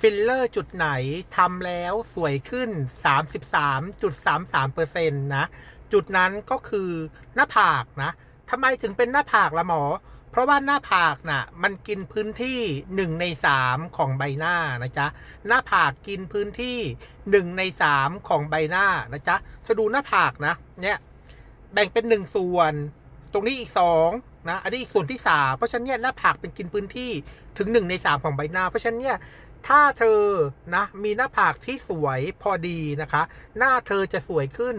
ฟิลเลอร์จุดไหนทำแล้วสวยขึ้น 33.33%นะ จุดนั้นก็คือหน้าผากนะทำไมถึงเป็นหน้าผากละหมอ เพราะว่าหน้าผากน่ะมันกินพื้นที่ 1 ใน 3 ของใบหน้านะจ๊ะ หน้าผากกินพื้นที่ 1 ใน 3 ของใบหน้านะจ๊ะถ้าดูหน้าผากนะ เนี่ย แบ่งเป็น 1 ส่วน ตรงนี้อีก 2 นะ อันนี้อีกส่วนที่ 3 เพราะฉะนั้นเนี่ยหน้าผากเป็นกินพื้นที่ถึง 1 ใน 3 ของใบหน้า เพราะฉะนั้นเนี่ยถ้าเธอนะมีหน้าผากที่สวยพอดีนะคะ หน้าเธอจะสวยขึ้น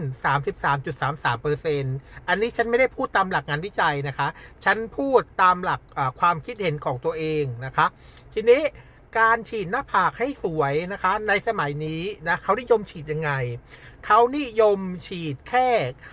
33.33%อันนี้ฉันไม่ได้พูดตามหลักงานวิจัยนะคะ ฉันพูดตามหลักความคิดเห็นของตัวเองนะคะ ทีนี้การฉีดหน้าผากให้สวยนะคะ ในสมัยนี้นะเขานิยมฉีดยังไง เขานิยมฉีดแค่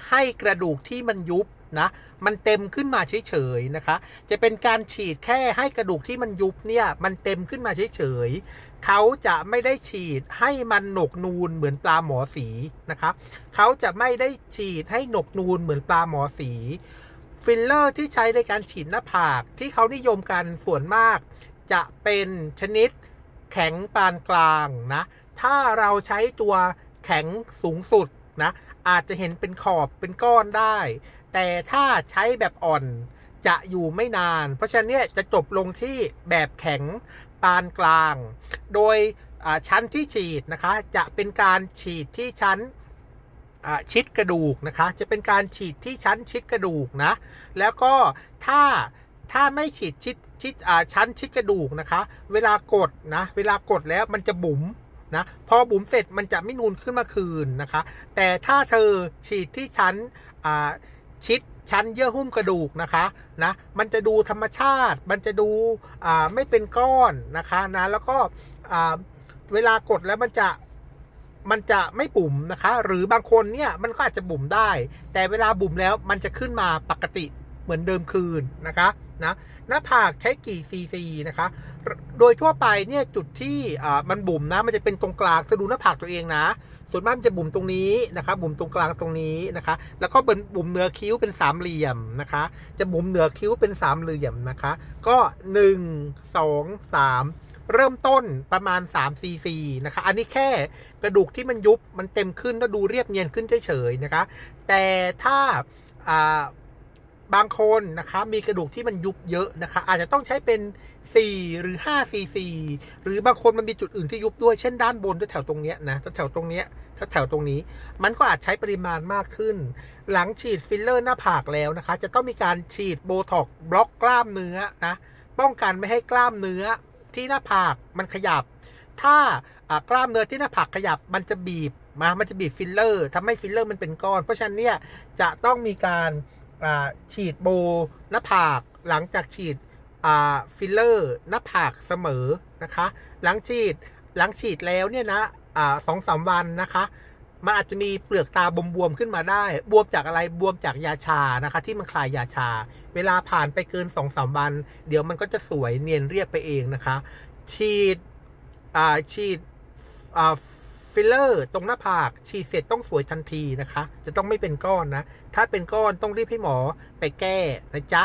ให้กระดูกที่มันยุบ นะมันเต็มขึ้นมาเฉยๆนะคะ จะเป็นการฉีดแค่ให้กระดูกที่มันยุบเนี่ยมันเต็มขึ้นมาเฉยๆเขาจะไม่ได้ฉีดให้มันหนกนูนเหมือนปลาหมอสีนะครับเขาจะไม่ได้ฉีดให้หนกนูนเหมือนปลาหมอสีฟิลเลอร์ที่ใช้ในการฉีดหน้าผากที่เขานิยมกันส่วนมาก จะเป็นชนิดแข็งปานกลางนะ ถ้าเราใช้ตัวแข็งสูงสุดนะ อาจจะเห็นเป็นขอบเป็นก้อนได้ แต่ถ้าใช้แบบอ่อนจะอยู่ไม่นาน เพราะฉะนั้นเนี่ยจะจบลงที่แบบแข็งปานกลาง โดยชั้นที่ฉีดนะคะ จะเป็นการฉีดที่ชั้นชิดกระดูกนะคะ จะเป็นการฉีดที่ชั้นชิดกระดูกนะ แล้วก็ถ้าถ้าไม่ฉีดชิดชิดอ่าชั้นชิดกระดูกนะคะ เวลากดนะ เวลากดแล้วมันจะบุ๋ม นะ พอบุ๋มเสร็จมันจะไม่นูนขึ้นมาคืนนะคะ แต่ถ้าเธอฉีดที่ชั้นชิดชั้นเยื่อหุ้มกระดูกนะคะนะ มันจะดูธรรมชาติ มันจะดูไม่เป็นก้อนนะคะนะแล้วก็เวลากดแล้วมันจะมันจะไม่บุ๋มนะคะ หรือบางคนเนี่ยมันก็อาจจะบุ๋มได้ แต่เวลาบุ๋มแล้วมันจะขึ้นมาปกติ เหมือนเดิมคืนนะคะนะหน้าผากใช้กี่ซีซีนะคะ โดยทั่วไปเนี่ยจุดที่มันบุ๋มนะมันจะเป็นตรงกลางจะดูหน้าผากตัวเองนะ ส่วนมากมันจะบุ๋มตรงนี้นะคะบุ๋มตรงกลางตรงนี้นะคะ แล้วก็เป็นบุ๋มเหนือคิ้วเป็นสามเหลี่ยมนะคะ จะบุ๋มเหนือคิ้วเป็นสามเหลี่ยมนะคะ ก็หนึ่งสองสามเริ่มต้นประมาณ3ซีซีนะคะ อันนี้แค่กระดูกที่มันยุบมันเต็มขึ้นแล้วดูเรียบเนียนขึ้นเฉยๆนะคะ แต่ถ้า บางคนนะคะมีกระดูกที่มันยุบเยอะนะคะ อาจจะต้องใช้เป็น 4 หรือ5ซีซีหรือบางคนมันมีจุดอื่นที่ยุบด้วยเช่นด้านบนแถวตรงเนี้ยนะแถวตรงเนี้ยแถวตรงนี้ มันก็อาจใช้ปริมาณมากขึ้น หลังฉีดฟิลเลอร์หน้าผากแล้วนะคะ จะต้องมีการฉีดโบท็อกบล็อกกล้ามเนื้อนะป้องกันไม่ให้กล้ามเนื้อที่หน้าผากมันขยับ ถ้ากล้ามเนื้อที่หน้าผากขยับมันจะบีบมามันจะบีบฟิลเลอร์ทำให้ฟิลเลอร์มันเป็นก้อน เพราะฉะนั้นเนี่ยจะต้องมีการ ฉีดโบหน้าผากหลังจากฉีดฟิลเลอร์หน้าผากเสมอนะคะ หลังฉีดหลังฉีดแล้วเนี่ยนะสองสามวันนะคะ มันอาจจะมีเปลือกตาบวมๆขึ้นมาได้ บวมจากอะไรบวมจากยาชานะคะ ที่มันคลายยาชา เวลาผ่านไปเกินสองสามวัน เดี๋ยวมันก็จะสวยเนียนเรียบไปเองนะคะ ฉีดฉีด ฟิลเลอร์ตรงหน้าผากฉีดเสร็จต้องสวยทันทีนะคะ จะต้องไม่เป็นก้อนนะ ถ้าเป็นก้อนต้องรีบให้หมอไปแก้นะจ๊ะ